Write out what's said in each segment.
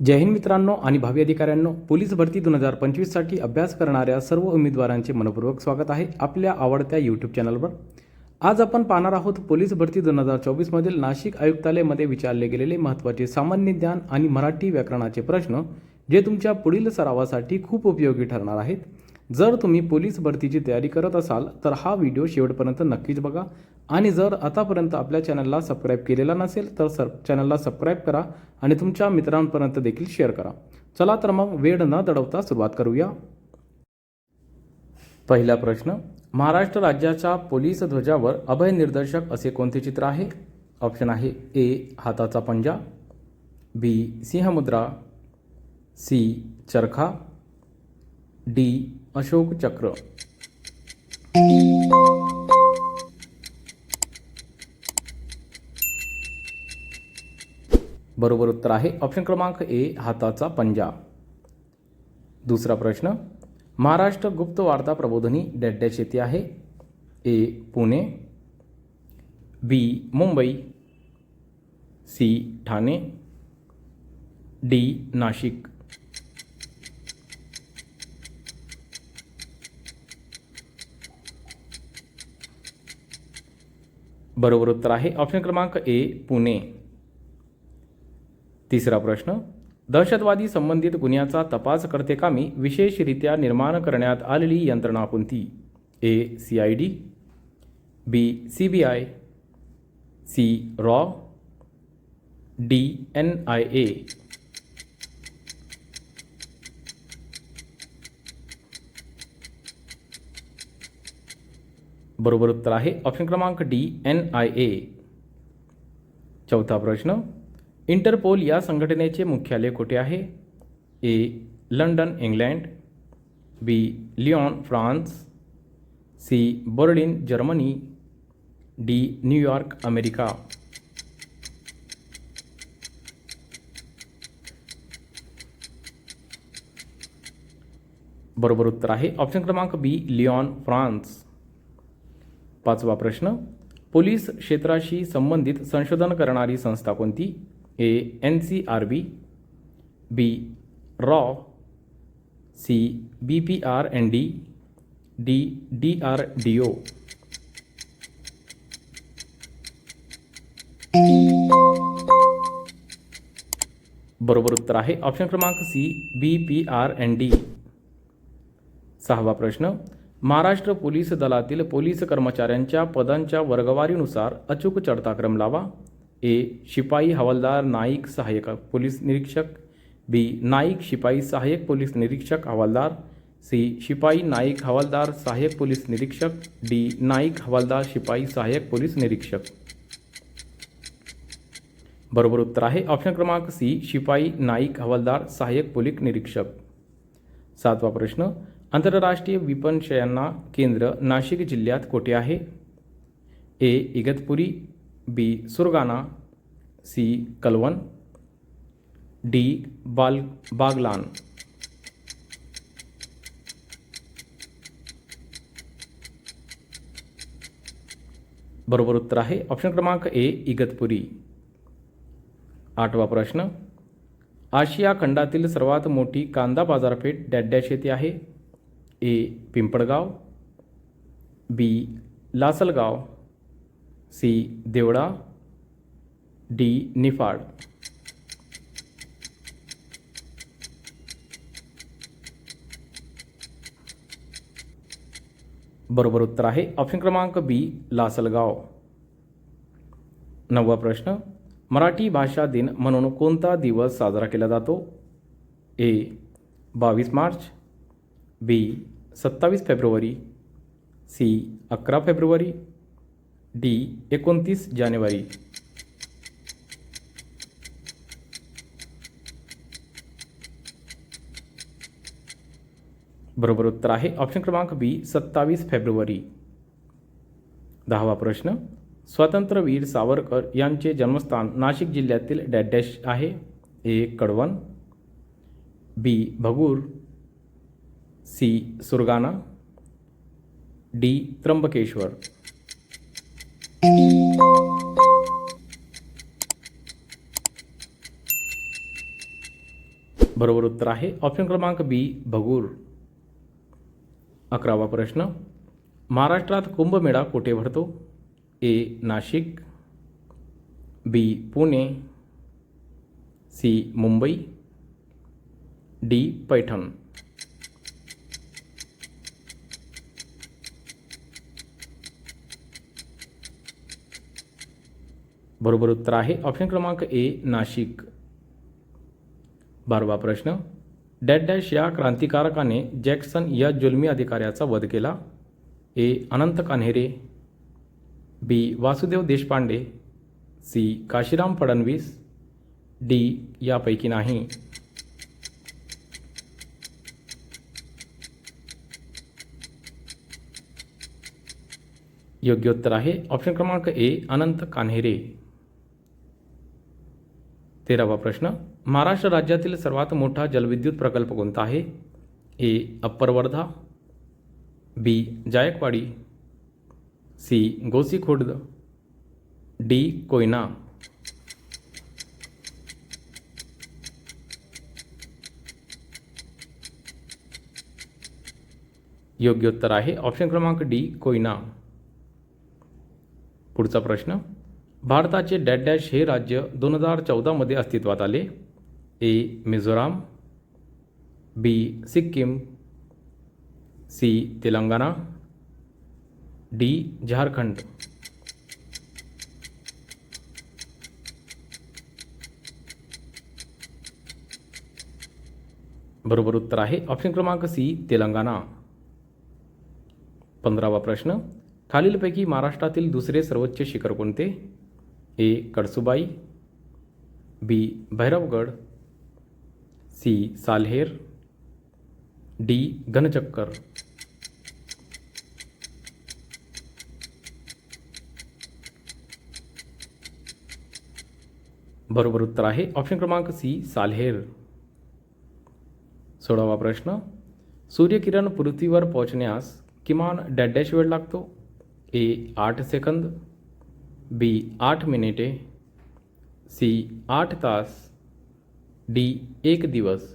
जय हिंद मित्रांनो आणि भावी अधिकाऱ्यांनो पोलीस भरती दोन हजार पंचवीससाठी अभ्यास करणाऱ्या सर्व उमेदवारांचे मनपूर्वक स्वागत आहे आपल्या आवडत्या यूट्यूब चॅनलवर आज आपण पाहणार आहोत पोलीस भरती दोन हजार चोवीसमधील नाशिक आयुक्तालयामध्ये विचारले गेलेले महत्त्वाचे सामान्य ज्ञान आणि मराठी व्याकरणाचे प्रश्न जे तुमच्या पुढील सरावासाठी खूप उपयोगी ठरणार आहेत. जर तुम्ही पोलीस भरतीची तयारी करत असाल तर हा व्हिडिओ शेवटपर्यंत नक्कीच बघा. आणि जर आतापर्यंत आपल्या चॅनलला सबस्क्राईब केलेला नसेल तर सर चॅनलला सबस्क्राईब करा आणि तुमच्या मित्रांपर्यंत देखील शेअर करा. चला तर मग वेळ न दडवता सुरुवात करूया. पहिला प्रश्न महाराष्ट्र राज्याच्या पोलीस ध्वजावर अभय निर्देशक असे कोणते चित्र आहे? ऑप्शन आहे ए हाताचा पंजा बी सिंहमुद्रा सी चरखा डी अशोक चक्र. बरोबर उत्तर आहे. ऑप्शन क्रमांक ए हाताचा पंजा. दुसरा प्रश्न महाराष्ट्र गुप्त वार्ता प्रबोधनी डॅश येथे आहे? A Pune. B Mumbai. C Thane. D Nashik. बरोबर उत्तर आहे. ऑप्शन क्रमांक ए पुणे. तिसरा प्रश्न दहशतवादी संबंधित गुन्ह्याचा तपास करते कामी विशेषरित्या निर्माण करण्यात आलेली यंत्रणा कोणती? A C I D B C B I C raw D N I A बरोबर उत्तर आहे. ऑप्शन क्रमांक डी एन आय ए चौथा प्रश्न. इंटरपोल या संघटनेचे मुख्यालय कुठे आहे? A London England B Lyon France C Berlin Germany D New York America बरोबर उत्तर आहे. ऑप्शन क्रमांक बी लिऑन फ्रान्स पाचवा प्रश्न. पोलीस क्षेत्राशी संबंधित संशोधन करणारी संस्था कोणती? A N C R B B raw C B P R N D D D R D O. बरोबर उत्तर आहे. ऑप्शन क्रमांक C B P R N D. सहावा प्रश्न. महाराष्ट्र पोलीस दलातील पोलीस कर्मचाऱ्यांच्या पदांच्या वर्गवारीनुसार अचूक चढताक्रम लावा. ए. शिपाई हवालदार नाईक सहाय्यक पोलीस निरीक्षक. बी. नाईक शिपाई सहाय्यक पोलीस निरीक्षक हवालदार. सी. शिपाई नाईक हवालदार सहाय्यक पोलीस निरीक्षक. डी. नाईक हवालदार शिपाई सहाय्यक पोलीस निरीक्षक. बरोबर उत्तर आहे. ऑप्शन क्रमांक सी. शिपाई नाईक हवालदार सहाय्यक पोलीस निरीक्षक. सातवा प्रश्न. आंतरराष्ट्रीय विपणशयांना केंद्र नाशिक जिल्ह्यात कोठे आहे? A. Igatpuri B. Surgana C. Kalwan D. बाल बागलान बरोबर उत्तर आहे ऑप्शन क्रमांक ए इगतपुरी. आठवा प्रश्न. आशिया खंडातील सर्वात मोठी कांदा बाजारपेठ डॅडॅश येथे आहे. A Pimpalgaon B Lasalgaon C Deola D Niphad. बरोबर उत्तर आहे ऑप्शन क्रमांक बी लासलगाव. नववा प्रश्न मराठी भाषा दिन म्हणून कोणता दिवस साजरा केला जातो? ए बावीस मार्च बी सत्तावीस फेब्रुवारी सी अकरा फेब्रुवारी डी एकोणतीस जानेवारी. बरोबर उत्तर आहे. ऑप्शन क्रमांक बी सत्तावीस फेब्रुवारी. दहावा प्रश्न स्वातंत्र्यवीर सावरकर यांचे जन्मस्थान नाशिक जिल्ह्यातील डॅडॅश आहे. A Kadwan. B Bhagur. C. Surgana D. Trimbakeshwar. बरोबर उत्तर आहे. ऑप्शन क्रमांक बी भगूर. अकरावा प्रश्न. महाराष्ट्रात कुंभमेळा कुठे भरतो? A Nashik. B Pune. C Mumbai. D Paithan. बरोबर उत्तर आहे. ऑप्शन क्रमांक ए नाशिक. बारवा प्रश्न. डॅड डॅश या क्रांतिकारकाने जॅक्सन या जुलमी अधिकाऱ्याचा वध केला. A Anant Kanhere. B Vasudev Deshpande. C Kashiram Phadnavis. D यापैकी नाही. योग्य उत्तर आहे. ऑप्शन क्रमांक ए अनंत कान्हेरे. तेरावा प्रश्न महाराष्ट्र राज्यातील सर्वात मोठा जलविद्युत प्रकल्प कोणता आहे? A upper Wardha B Jayakwadi C Gosikhurd D Koyna. योग्य उत्तर आहे ऑप्शन क्रमांक डी कोयना. पुढचा प्रश्न भारताचे डॅड डॅश हे राज्य दोन हजार चौदामध्ये अस्तित्वात आले. A Mizoram B Sikkim C Telangana D Jharkhand. बरोबर उत्तर आहे. ऑप्शन क्रमांक सी तेलंगणा. पंधरावा प्रश्न. खालीलपैकी महाराष्ट्रातील दुसरे सर्वोच्च शिखर कोणते? A Kalsubai B Bhairavgad, C Salher, D Ghanchakkar बरोबर उत्तर आहे ऑप्शन क्रमांक सी, साल्हेर. सोळावा प्रश्न, सूर्यकिरण पृथ्वीवर पोहोचण्यास किमान डॅश वेळ लागतो? ए आठ सेकंद बी आठ मिनिटे सी आठ तास डी एक दिवस.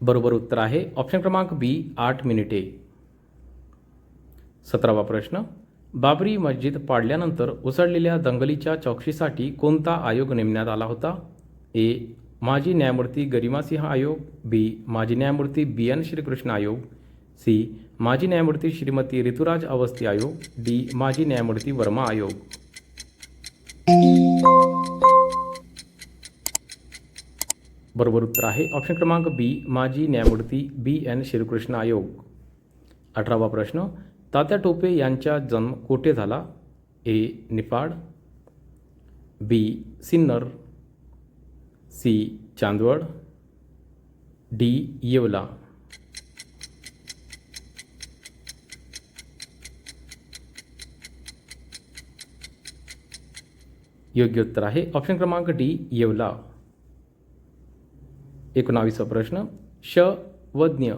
बरोबर उत्तर आहे. ऑप्शन क्रमांक बी आठ मिनिटे. सतरावा प्रश्न. बाबरी मस्जिद पाडल्यानंतर उसळलेल्या दंगलीच्या चौकशीसाठी कोणता आयोग नेमण्यात आला होता? ए माजी न्यायमूर्ती गरिमा सिंह आयोग बी माजी न्यायमूर्ती बी एन श्रीकृष्ण आयोग सी माजी न्यायमूर्ती श्रीमती ऋतुराज अवस्थी आयोग डी माजी न्यायमूर्ती वर्मा आयोग. बरोबर उत्तर आहे. ऑप्शन क्रमांक बी माजी न्यायमूर्ती बी एन श्रीकृष्ण आयोग. अठरावा प्रश्न तात्या टोपे यांचा जन्म कोठे झाला? A Niphad B Sinnar C. Chandwad D. Yeola. योग्य उत्तर आहे ऑप्शन क्रमांक डी. येवला. एकोणावीसा प्रश्न. श. व ज्ञ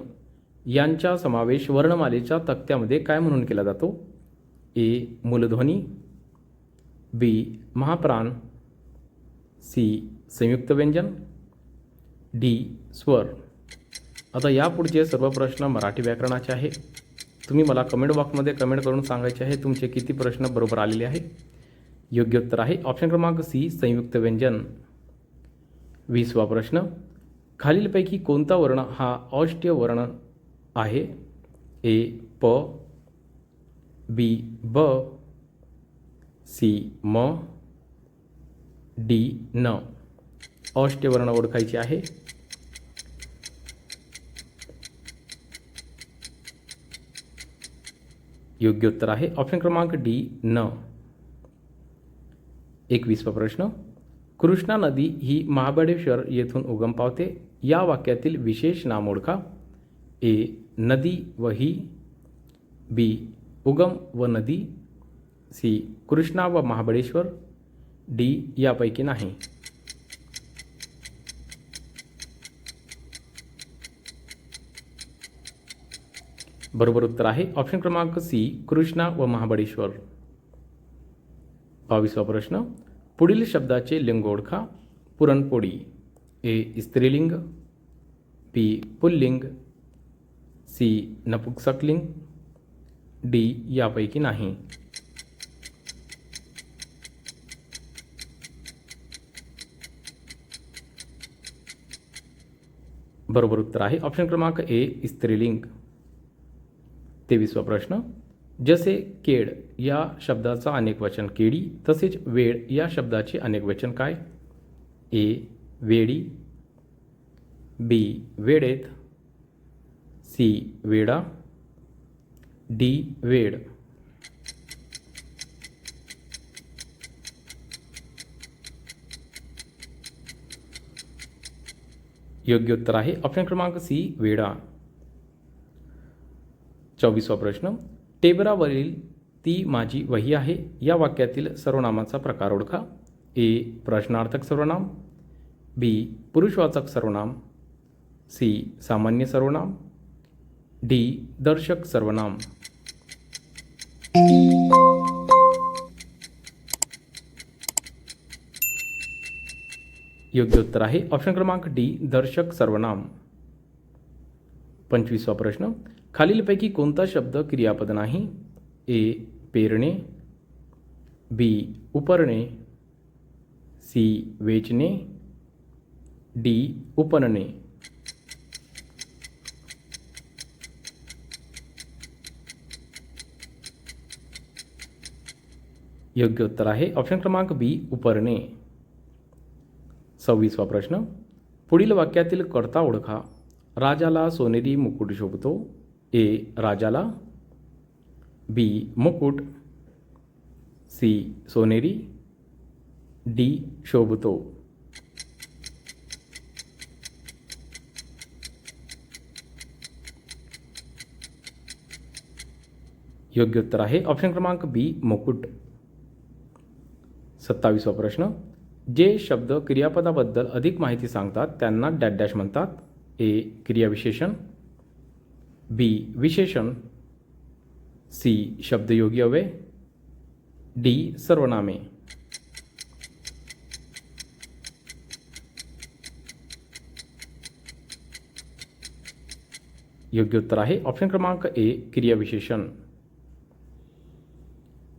यांचा समावेश वर्णमालेच्या तक्त्यामध्ये काय म्हणून केला जातो? ए. मूलध्वनी बी. महाप्राण सी. संयुक्त व्यंजन डी स्वर. आता यापुढचे सर्व प्रश्न मराठी व्याकरणाचे आहे तुम्ही मला कमेंट बॉक्समध्ये कमेंट करून सांगायचे आहे तुमचे किती प्रश्न बरोबर आलेले आहे योग्य उत्तर आहे. ऑप्शन क्रमांक सी संयुक्त व्यंजन. वीसवा प्रश्न. खालीलपैकी कोणता वर्ण हा औष्ट्य वर्ण आहे? ए प बी ब सी म डी न. अष्टवर्ण वर्ण ओळखायचे आहे. योग्य उत्तर आहे. ऑप्शन क्रमांक डी न. एकवीसवा प्रश्न. कृष्णा नदी ही महाबळेश्वर येथून उगम पावते. या वाक्यातील विशेष नाम ओळखा. ए नदी व ही. बी उगम व नदी. सी कृष्णा व महाबळेश्वर. डी यापैकी नाही. बरोबर उत्तर आहे. ऑप्शन क्रमांक सी कृष्णा व महाबळेश्वर. बावीसवा प्रश्न पुढील शब्दाचे लिंग ओळखा पुरणपोळी. ए स्त्रीलिंग. बी पुल्लिंग. सी नपुंसकलिंग. डी यापैकी नाही. बरोबर उत्तर आहे. ऑप्शन क्रमांक ए स्त्रीलिंग. तेवीसवा प्रश्न. जसे केड या शब्दाचा अनेक वचन केडी तसेच वेळ या शब्दाचे अनेक वचन काय? ए वेडी. बी वेडेत. सी वेडा. डी वेड. योग्य उत्तर आहे. ऑप्शन क्रमांक सी वेडा. चोवीसवा प्रश्न. टेबरावरील ती माझी वही आहे. या वाक्यातील सर्वनामाचा प्रकार ओळखा. ए प्रश्नार्थक सर्वनाम. बी पुरुषवाचक सर्वनाम. सी सामान्य सर्वनाम. डी दर्शक सर्वनाम. योग्य उत्तर आहे. ऑप्शन क्रमांक डी दर्शक सर्वनाम. पंचवीसवा प्रश्न. खालीलपैकी कोणता शब्द क्रियापद नाही? ए पेरणे बी उपरणे सी वेचणे डी उपनणे. योग्य उत्तर आहे. ऑप्शन क्रमांक बी उपरणे. सव्वीसवा प्रश्न. पुढील वाक्यातील कर्ता ओळखा. राजाला सोनेरी मुकुट शोभतो. ए राजाला बी मुकुट सी सोनेरी डी शोभतो. योग्य उत्तर आहे ऑप्शन क्रमांक बी मुकुट. सत्तावीसवा प्रश्न. जे शब्द क्रियापदाबद्दल अधिक माहिती सांगतात त्यांना डॅश डॅश म्हणतात. ए क्रियाविशेषण. बी विशेषण सी शब्दयोगी अव्यय डी सर्वनामे. योग्य उत्तर आहे. ऑप्शन क्रमांक ए क्रियाविशेषण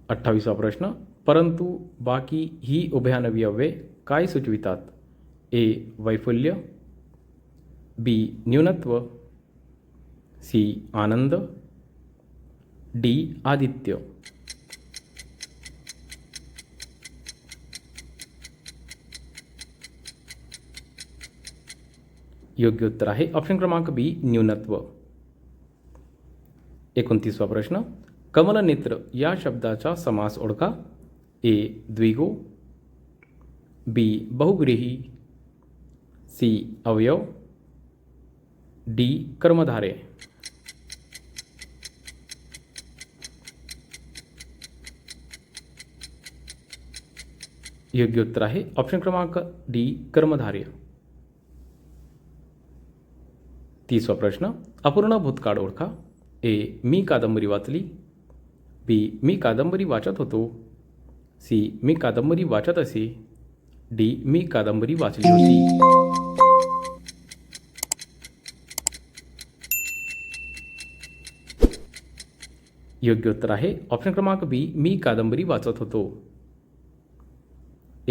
अठ्ठावीसवा प्रश्न. परंतु बाकी ही उभयानवी अव्यय काय सुचवितात? ए वैफल्य. बी न्यूनत्व. सी आनंद डी आदित्य योग्य उत्तर आहे ऑप्शन क्रमांक बी न्यूनत्व एकोणतीसवा प्रश्न कमलनेत्र या शब्दाचा समास ओळखा ए द्विगो बी बहुग्रीही सी अवयव डी कर्मधारे योग्य उत्तर आहे. ऑप्शन क्रमांक डी कर्मधार्य. तिसवा प्रश्न. अपूर्ण भूतकाळ ओळखा. ए मी कादंबरी वाचली. बी मी कादंबरी वाचत होतो. सी मी कादंबरी वाचत असे. डी मी कादंबरी वाचली होती. योग्य उत्तर आहे. ऑप्शन क्रमांक बी मी कादंबरी वाचत होतो.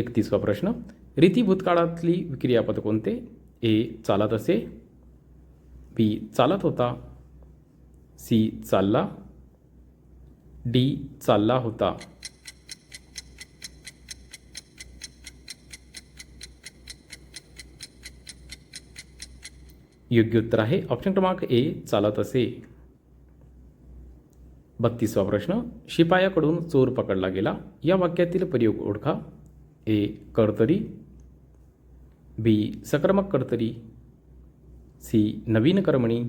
एकतीसवा प्रश्न. रीती भूतकाळातली क्रियापद कोणते? ए चालत असे. बी चालत होता. सी चालला. डी चालला होता. योग्य उत्तर आहे. ऑप्शन क्रमांक ए चालत असे. बत्तीसवा प्रश्न. शिपायाकडून चोर पकडला गेला. या वाक्यातील प्रयोग ओळखा. ए कर्तरी बी सकर्मक कर्तरी सी नवीन कर्मणी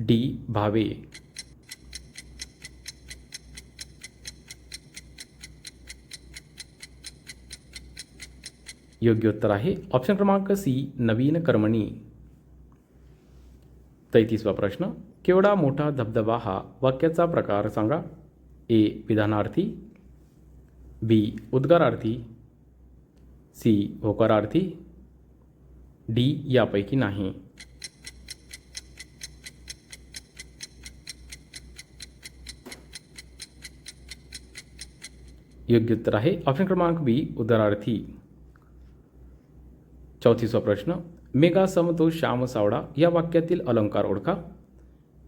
डी भावे. योग्य उत्तर आहे. ऑप्शन क्रमांक सी नवीन कर्मणी. तैतीसवा प्रश्न केवढा मोठा धबधबा हा वाक्याचा प्रकार सांगा? ए विधानार्थी. बी उद्गारार्थी. सी होकारार्थी. डी यापैकी नाही. योग्य उत्तर आहे. ऑप्शन क्रमांक बी उदरार्थी चौथीचा प्रश्न. मेघा समतो श्याम सावडा या वाक्यातील अलंकार ओळखा.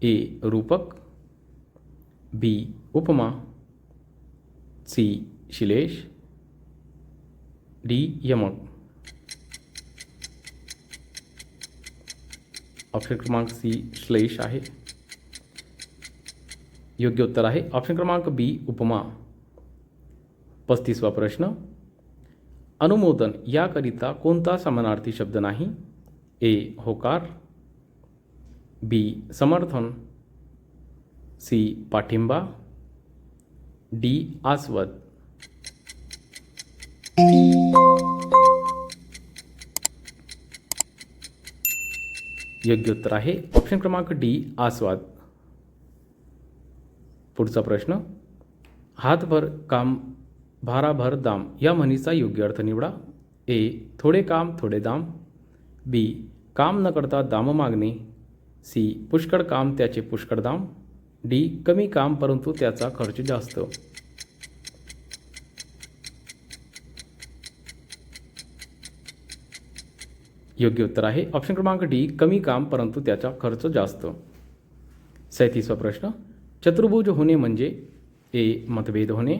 ए रूपक. बी उपमा. सी शिलेश, डी यमक ऑप्शन क्रमांक सी, श्लेष आहे. योग्य उत्तर आहे. ऑप्शन क्रमांक बी, उपमा. पस्तीसवा प्रश्न. अनुमोदन याकरिता कोणता समानार्थी शब्द नाही? ए, होकार. बी, समर्थन. सी, पाठिंबा. डी, आस्वद. योग्य उत्तर आहे. ऑप्शन क्रमांक डी आस्वाद. पुढचा प्रश्न हातभर काम भाराभर दाम या म्हणीचा योग्य अर्थ निवडा. ए थोडे काम थोडे दाम. बी काम न करता दाम मागणे. सी पुष्कळ काम त्याचे पुष्कळ दाम. डी कमी काम परंतु त्याचा खर्च जास्त. योग्य उत्तर आहे. ऑप्शन क्रमांक डी कमी काम परंतु त्याचा खर्च जास्त. सैतीसवा प्रश्न, चतुर्भुज होणे म्हणजे ए, मतभेद होणे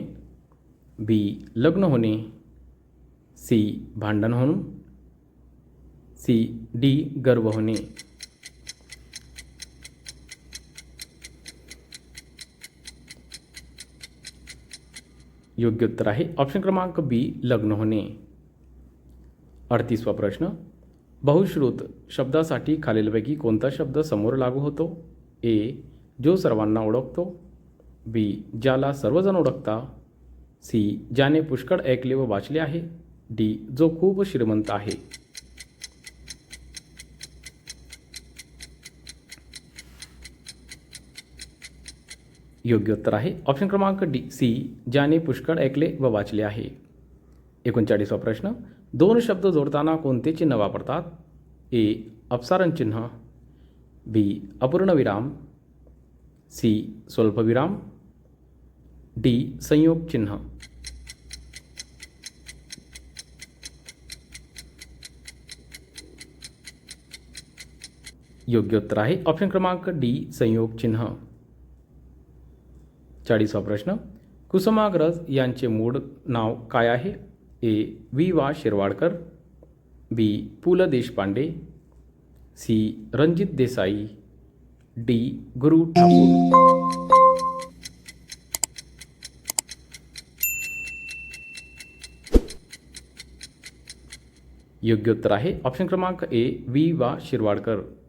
बी लग्न होणे सी भांडण होणे सी डी गर्व होणे. योग्य उत्तर आहे. ऑप्शन क्रमांक बी लग्न होणे. अडतीसवा प्रश्न बहुश्रुत शब्दासाठी खालीलपैकी कोणता शब्द समोर लागू होतो? ए जो सर्वांना ओळखतो. बी ज्याला सर्वजण ओळखता. सी ज्याने पुष्कळ ऐकले व वाचले आहे. डी जो खूप श्रीमंत आहे. योग्य उत्तर आहे ऑप्शन क्रमांक डी. सी ज्याने पुष्कळ ऐकले व वाचले आहे. एकोणचाळीसवा प्रश्न. दोन शब्द जोडताना कोणते चिन्ह वापरतात? ए अपसारण चिन्ह बी अपूर्णविराम सी स्वल्पविराम डी संयोग चिन्ह. योग्य उत्तर आहे ऑप्शन क्रमांक डी संयोग चिन्ह. चाळीसवा प्रश्न. कुसुमाग्रज यांचे मूळ नाव काय आहे? ए वी वा Shirwadkar, B Pu La Deshpande, C Ranjit Desai, D Guru Thakur. योग्य उत्तर आहे. ऑप्शन क्रमांक ए वी वा शिरवाडकर.